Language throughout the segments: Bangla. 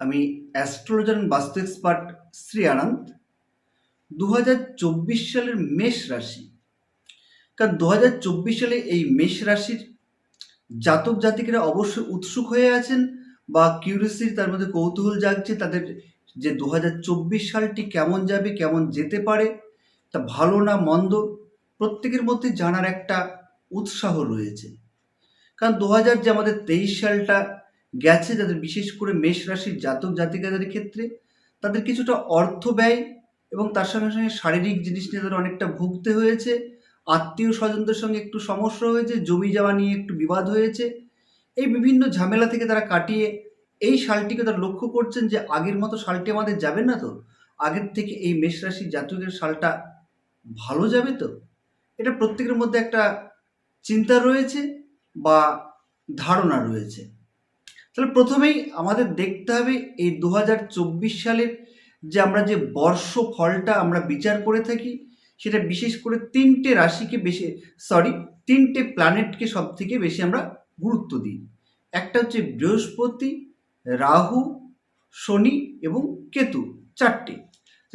আমি astrologer and Vastu expert Shri Ananda দু হাজার চব্বিশ সালের মেষ রাশি। কারণ দু হাজার চব্বিশ সালে এই মেষ রাশির জাতক জাতিকেরা অবশ্যই উৎসুক হয়ে আছেন বা কিউরিয়াসিটি তার মধ্যে কৌতূহল জাগছে, তাদের যে দু হাজার চব্বিশ সালটি কেমন যাবে, কেমন যেতে পারে, তা ভালো না মন্দ প্রত্যেকের মধ্যে জানার একটা উৎসাহ রয়েছে। কারণ দু হাজার যে আমাদের তেইশ সালটা গেছে যাদের, বিশেষ করে মেষ রাশির জাতক জাতিকাদের ক্ষেত্রে, তাদের কিছুটা অর্থ ব্যয় এবং তার সঙ্গে সঙ্গে শারীরিক জিনিস নিয়ে তাদের অনেকটা ভুগতে হয়েছে। আত্মীয় স্বজনদের সঙ্গে একটু সমস্যা হয়েছে, জমি জমা নিয়ে একটু বিবাদ হয়েছে। এই বিভিন্ন ঝামেলা থেকে তারা কাটিয়ে এই সালটিকে তারা লক্ষ্য করছেন যে আগের মতো সালটি আমাদের যাবে না তো? আগের থেকে এই মেষ রাশির জাতকের সালটা ভালো যাবে তো? এটা প্রত্যেকের মধ্যে একটা চিন্তা রয়েছে বা ধারণা রয়েছে। তাহলে প্রথমেই আমাদের দেখতে হবে এই দু হাজার চব্বিশ সালের যে আমরা যে বর্ষ ফলটা আমরা বিচার করে থাকি, সেটা বিশেষ করে তিনটে রাশিকে বেশি সরি তিনটে প্ল্যানেটকে সব থেকে বেশি আমরা গুরুত্ব দিই। একটা হচ্ছে বৃহস্পতি, রাহু, শনি এবং কেতু, চারটে।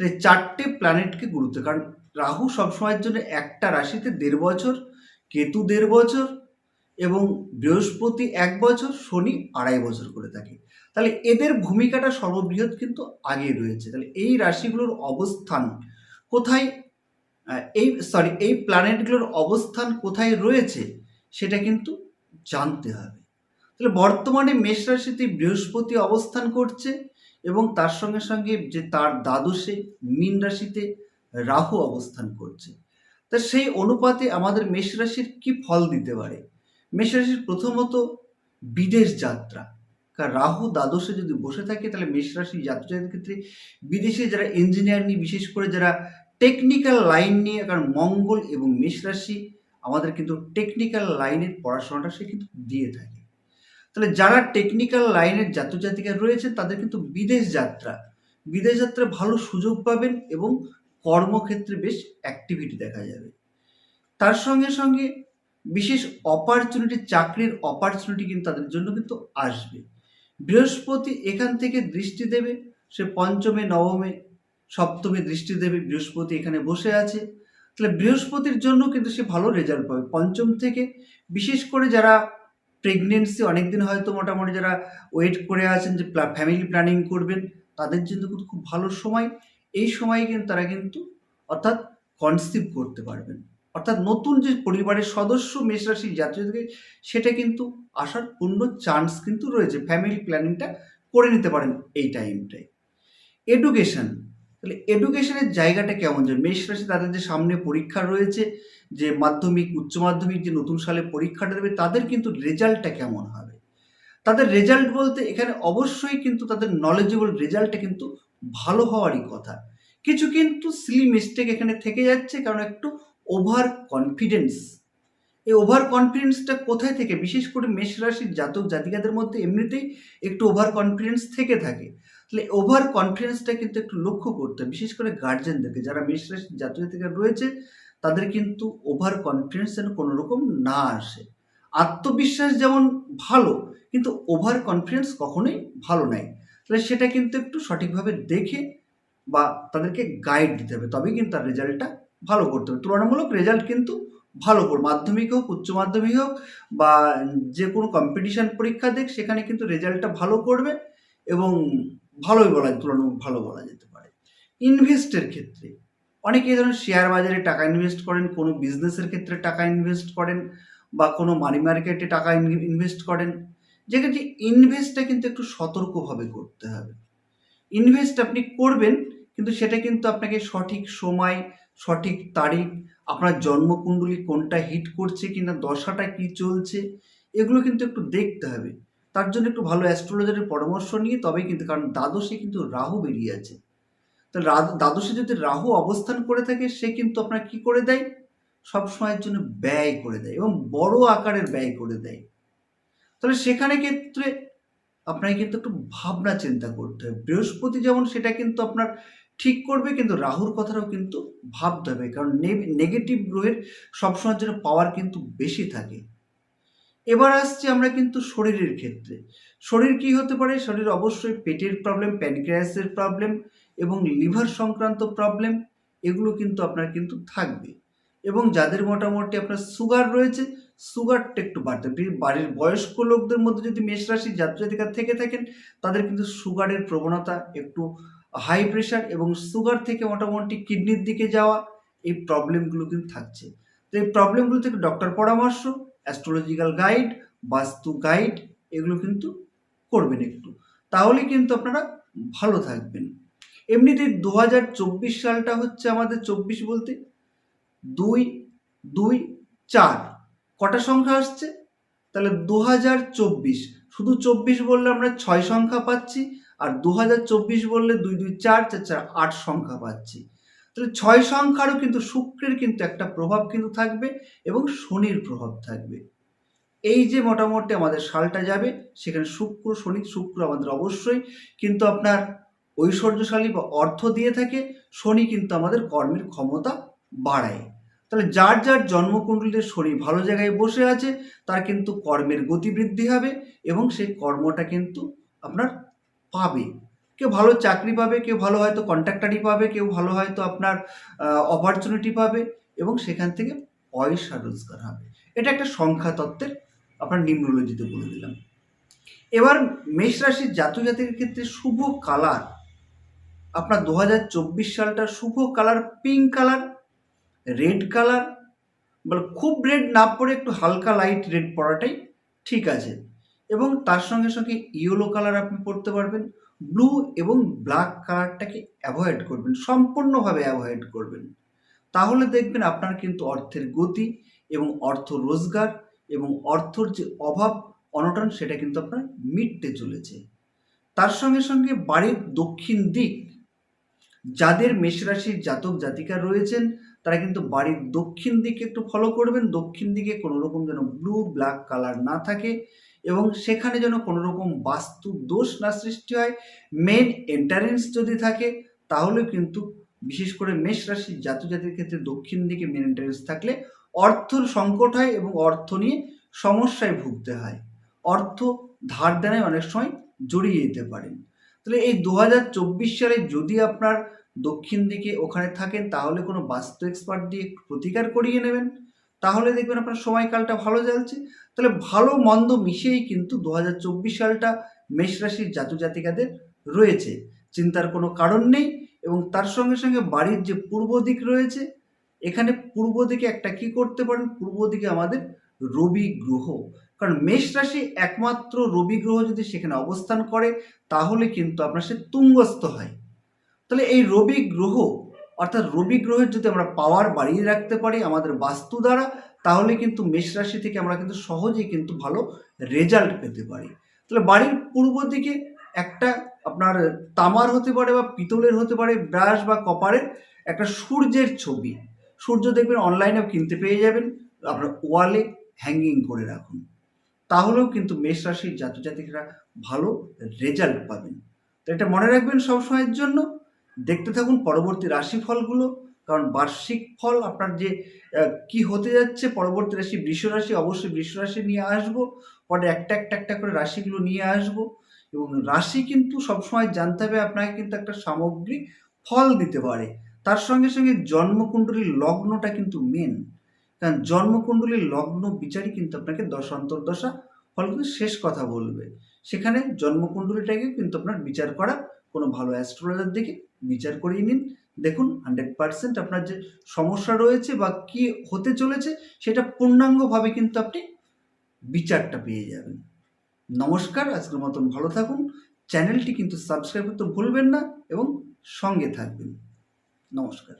তো এই চারটে প্ল্যানেটকে গুরুত্ব, কারণ রাহু সবসময়ের জন্য একটা রাশিতে দেড় বছর, কেতু দেড় বছর এবং বৃহস্পতি এক বছর, শনি আড়াই বছর করে থাকে। তাহলে এদের ভূমিকাটা সর্ববৃহৎ কিন্তু আগে রয়েছে। তাহলে এই রাশিগুলোর অবস্থান কোথায়? এই সরি এই প্ল্যানেটগুলোর অবস্থান কোথায় রয়েছে সেটা কিন্তু জানতে হবে। তাহলে বর্তমানে মেষ রাশিতে বৃহস্পতি অবস্থান করছে এবং তার সঙ্গে সঙ্গে যে তার দ্বাদশে মীন রাশিতে রাহু অবস্থান করছে। তা সেই অনুপাতে আমাদের মেষ রাশির কি ফল দিতে পারে? মেষ রাশির প্রথমত বিদেশ যাত্রা। কারণ রাহু দ্বাদশে যদি বসে থাকে, তাহলে মেষ রাশির যাত্রার ক্ষেত্রে বিদেশে যারা ইঞ্জিনিয়ার নিয়ে, বিশেষ করে যারা টেকনিক্যাল লাইন নিয়ে, কারণ মঙ্গল এবং মেষ রাশি আমাদের কিন্তু টেকনিক্যাল লাইনের পড়াশোনাটা সে কিন্তু দিয়ে থাকে। তাহলে যারা টেকনিক্যাল লাইনের জাতজাতিকা রয়েছে তাদের কিন্তু বিদেশ যাত্রা। বিদেশ যাত্রা ভালো সুযোগ পাবেন এবং কর্মক্ষেত্রে বেশ অ্যাক্টিভিটি দেখা যাবে। তার সঙ্গে সঙ্গে বিশেষ অপরচুনিটি চাকরির অপরচুনিটি কিন্তু তাদের জন্য কিন্তু আসবে। বৃহস্পতি এখান থেকে দৃষ্টি দেবে, সে পঞ্চমে, নবমে, সপ্তমে দৃষ্টি দেবে, বৃহস্পতি এখানে বসে আছে। তাহলে বৃহস্পতির জন্য কিন্তু সে ভালো রেজাল্ট পাবে। পঞ্চম থেকে বিশেষ করে যারা প্রেগনেন্সি অনেকদিন হয়তো মোটামুটি যারা ওয়েট করে আছেন যে ফ্যামিলি প্ল্যানিং করবেন, তাদের জন্য কিন্তু খুব ভালো সময়। এই সময়ে কিন্তু তারা কিন্তু অর্থাৎ কনসিভ করতে পারবেন। অর্থাৎ নতুন যে পরিবারের সদস্য মেষ রাশির জাতীয়দেরকে সেটা কিন্তু আসার পূর্ণ চান্স কিন্তু রয়েছে। ফ্যামিলি প্ল্যানিংটা করে নিতে পারেন এই টাইমটায় এডুকেশন তাহলে এডুকেশনের জায়গাটা কেমন? যে মেষ রাশি তাদের যে সামনে পরীক্ষা রয়েছে, যে মাধ্যমিক, উচ্চ মাধ্যমিক যে নতুন সালে পরীক্ষাটা দেবে, তাদের কিন্তু রেজাল্টটা কেমন হবে? তাদের রেজাল্ট বলতে এখানে অবশ্যই কিন্তু তাদের নলেজেবল রেজাল্টটা কিন্তু ভালো হওয়ারই কথা। কিছু কিন্তু সিলি মিস্টেক এখানে থেকে যাচ্ছে, কারণ একটু ওভার কনফিডেন্স এই ওভার কনফিডেন্সটা কোথায় থেকে? বিশেষ করে মেষ রাশির জাতক জাতিকাদের মধ্যে এমনিতেই একটু ওভার কনফিডেন্স থেকে থাকে। তাহলে ওভার কনফিডেন্সটা কিন্তু একটু লক্ষ্য করতে বিশেষ করে গার্জেনদেরকে যারা মেষ রাশির জাতক জাতিকা রয়েছে, তাদের কিন্তু ওভার কনফিডেন্স যেন কোনো রকম না আসে। আত্মবিশ্বাস যেমন ভালো, কিন্তু ওভার কনফিডেন্স কখনোই ভালো নয় তাহলে সেটা কিন্তু একটু সঠিকভাবে দেখে বা তাদেরকে গাইড দিতে হবে, তবেই কিন্তু তার রেজাল্টটা ভালো করতে হবে। তুলনামূলক রেজাল্ট কিন্তু ভালো করবে মাধ্যমিক হোক, উচ্চ মাধ্যমিক হোক বা যে কোনো কম্পিটিশান পরীক্ষা দেখ, সেখানে কিন্তু রেজাল্টটা ভালো করবে এবং ভালোই বলা তুলনামূলক ভালো বলা যেতে পারে। ইনভেস্টের ক্ষেত্রে অনেকে ধরুন শেয়ার বাজারে টাকা ইনভেস্ট করেন, কোনো বিজনেসের ক্ষেত্রে টাকা ইনভেস্ট করেন বা কোনো মানি মার্কেটে টাকা ইনভেস্ট করেন। যেক্ষেত্রে ইনভেস্টটা কিন্তু একটু সতর্কভাবে করতে হবে। ইনভেস্ট আপনি করবেন, কিন্তু সেটা কিন্তু আপনাকে সঠিক সময় সঠিক তারিখ, আপনার জন্মকুণ্ডলী কোনটা হিট করছে কি না দশাটা কি চলছে, এগুলো কিন্তু একটু দেখতে হবে। তার জন্য একটু ভালো অ্যাস্ট্রোলজারের পরামর্শ নিয়ে, তবেই কিন্তু, কারণ দ্বাদশে কিন্তু রাহু বেরিয়ে আছে। তো দ্বাদশে যদি রাহু অবস্থান করে থাকে, সে কিন্তু আপনার কি করে দেয়? সব সময়ের জন্য ব্যয় করে দেয় এবং বড় আকারের ব্যয় করে দেয়। তাহলে সেখানে ক্ষেত্রে আপনাকে কিন্তু একটু ভাবনা চিন্তা করতে হবে। বৃহস্পতি যেমন, সেটা কিন্তু আপনার ঠিক করবে, কিন্তু রাহুর কথাটাও কিন্তু ভাবতে হবে, কারণ নেগেটিভ গ্রহের সবসময়ের জন্য পাওয়ার কিন্তু বেশি থাকে। এবার আসছি আমরা কিন্তু শরীরের ক্ষেত্রে। শরীর কি হতে পারে? শরীর অবশ্যই পেটের প্রবলেম প্যানক্রিয়াসের প্রবলেম এবং লিভার সংক্রান্ত প্রবলেম এগুলো কিন্তু আপনার কিন্তু থাকবে। এবং যাদের মোটামুটি আপনার সুগার রয়েছে সুগারটা একটু বাড়তে। বাড়ির বয়স্ক লোকদের মধ্যে যদি মেষ রাশির জাতজাতিকা থেকে থাকেন, তাদের কিন্তু সুগারের প্রবণতা একটু হাই প্রেশার এবং সুগার থেকে মোটামুটি কিডনির দিকে যাওয়া, এই প্রবলেমগুলো কিন্তু থাকছে। তো এই প্রবলেমগুলো থেকে ডক্টর পরামর্শ অ্যাস্ট্রোলজিক্যাল গাইড বাস্তু গাইড এগুলো কিন্তু করবেন একটু। তাহলে কিন্তু আপনারা ভালো থাকবেন। এমনিতেই দু সালটা হচ্ছে আমাদের চব্বিশ বলতে দুই দুই, চার। কটা সংখ্যা আসছে? তাহলে দু হাজার চব্বিশ। শুধু চব্বিশ বললে আমরা ছয় সংখ্যা পাচ্ছি আর দু হাজার চব্বিশ বললে দুই দুই চার চার চার আট সংখ্যা পাচ্ছি। তাহলে ছয় সংখ্যারও কিন্তু শুক্রের কিন্তু একটা প্রভাব কিন্তু থাকবে এবং শনির প্রভাব থাকবে। এই যে মোটামুটি আমাদের সালটা যাবে, সেখানে শুক্র, শনি, শুক্র আমাদের অবশ্যই কিন্তু আপনার ঐশ্বর্যশালী বা অর্থ দিয়ে থাকে, শনি কিন্তু আমাদের কর্মের ক্ষমতা বাড়ায়। তাহলে যার যার জন্মকুণ্ডলীতে শনি ভালো জায়গায় বসে আছে, তার কিন্তু কর্মের গতি বৃদ্ধি হবে এবং সেই কর্মটা কিন্তু আপনার পাবে। কেউ ভালো চাকরি পাবে, কেউ ভালো হয়তো কন্ট্রাক্টারি পাবে, কেউ ভালো হয়তো আপনার অপরচুনিটি পাবে এবং সেখান থেকে পয়সা রোজগার হবে। এটা একটা সংখ্যা তত্ত্বের আপনার নিম্নোলজিতে বলে দিলাম। এবার মেষ রাশির জাতক জাতির ক্ষেত্রে শুভ কালার। আপনার দু হাজার চব্বিশ সালটা শুভ colour pink colour red colour. বলে, খুব রেড না পড়ে একটু হালকা লাইট রেড পরাটাই ঠিক আছে। এবং তার সঙ্গে সঙ্গে ইয়েলো কালার আপনি পড়তে পারবেন ব্লু এবং ব্ল্যাক কালারটাকে অ্যাভয়েড করবেন, সম্পূর্ণভাবে অ্যাভয়েড করবেন। তাহলে দেখবেন আপনার কিন্তু অর্থের গতি এবং অর্থ রোজগার এবং অর্থর যে অভাব, অনটন সেটা কিন্তু আপনার মিটতে চলেছে। তার সঙ্গে সঙ্গে বাড়ির দক্ষিণ দিক, যাদের মেষরাশির জাতক জাতিকা রয়েছেন, তারা কিন্তু বাড়ির দক্ষিণ দিকে একটু ফলো করবেন, দক্ষিণ দিকে কোনো রকম যেন ব্লু ব্ল্যাক কালার না থাকে। এবং সেখানে যেন কোনো রকম বাস্তু দোষ না সৃষ্টি হয়। মেন এন্টারেন্স যদি থাকে, তাহলে কিন্তু বিশেষ করে মেষ রাশির জাতজাতির ক্ষেত্রে দক্ষিণ দিকে মেন এন্টারেন্স থাকলে অর্থর সংকট হয় এবং অর্থ নিয়ে সমস্যায় ভুগতে হয়। অর্থ ধার দেনায় অনেক সময় জড়িয়ে যেতে পারেন। তাহলে এই দু হাজার চব্বিশ সালে যদি আপনার দক্ষিণ দিকে ওখানে থাকেন, তাহলে কোনো বাস্তু এক্সপার্ট দিয়ে প্রতিকার করিয়ে নেবেন। তাহলে দেখবেন আপনার সময়কালটা ভালো চলছে তাহলে ভালো মন্দ মিশিয়েই কিন্তু দু হাজার চব্বিশ সালটা মেষ রাশির জাতক জাতিকাদের রয়েছে। চিন্তার কোনো কারণ নেই এবং তার সঙ্গে সঙ্গে বাড়ির যে পূর্ব দিক রয়েছে, এখানে পূর্ব দিকে একটা কি করতে পারেন? পূর্ব দিকে আমাদের রবি গ্রহ। কারণ মেষ রাশি একমাত্র রবি গ্রহ যদি সেখানে অবস্থান করে, তাহলে কিন্তু আপনার সে তুঙ্গস্থ হয়। তাহলে এই রবি গ্রহ অর্থাৎ রবি গ্রহের যদি আমরা পাওয়ার বাড়িয়ে রাখতে পারি আমাদের বাস্তু দ্বারা, তাহলে কিন্তু মেষ রাশি থেকে আমরা কিন্তু সহজেই কিন্তু ভালো রেজাল্ট পেতে পারি। তাহলে বাড়ির পূর্ব দিকে একটা আপনার তামার হতে পারে বা পিতলের হতে পারে, ব্রাশ বা কপারের একটা সূর্যের ছবি। সূর্য দেখবেন অনলাইনেও কিনতে পেয়ে যাবেন। আপনার ওয়ালে হ্যাঙ্গিং করে রাখুন। তাহলেও কিন্তু মেষ রাশির জাতজাতিকরা ভালো রেজাল্ট পাবেন। তো এটা মনে রাখবেন সবসময়ের জন্য। দেখতে থাকুন পরবর্তী রাশিফলগুলো, কারণ বার্ষিক ফল আপনার যে কি হতে যাচ্ছে পরবর্তী রাশি বৃষ রাশি, অবশ্যই বৃষ রাশি নিয়ে আসব। পরে একটা একটা একটা করে রাশিগুলো নিয়ে আসব। এবং রাশি কিন্তু সবসময় জানতে হবে আপনাকে কিন্তু একটা সামগ্রিক ফল দিতে পারে। তার সঙ্গে সঙ্গে জন্মকুণ্ডলীর লগ্নটা কিন্তু মেন কারণ জন্মকুণ্ডলীর লগ্ন বিচারই কিন্তু আপনাকে দশ অন্তর্দশা ফল কিন্তু শেষ কথা বলবে। সেখানে জন্মকুণ্ডলীটাকে কিন্তু আপনার বিচার করা কোনো ভালো অ্যাস্ট্রোলজার দিকে বিচার করিয়ে নিন। দেখুন হান্ড্রেড পার্সেন্ট আপনার যে সমস্যা রয়েছে বা কি হতে চলেছে, সেটা পূর্ণাঙ্গভাবে কিন্তু আপনি বিচারটা পেয়ে যাবেন। নমস্কার, আজকের মতন ভালো থাকুন। চ্যানেলটি কিন্তু সাবস্ক্রাইব করতে ভুলবেন না এবং সঙ্গে থাকবেন। নমস্কার।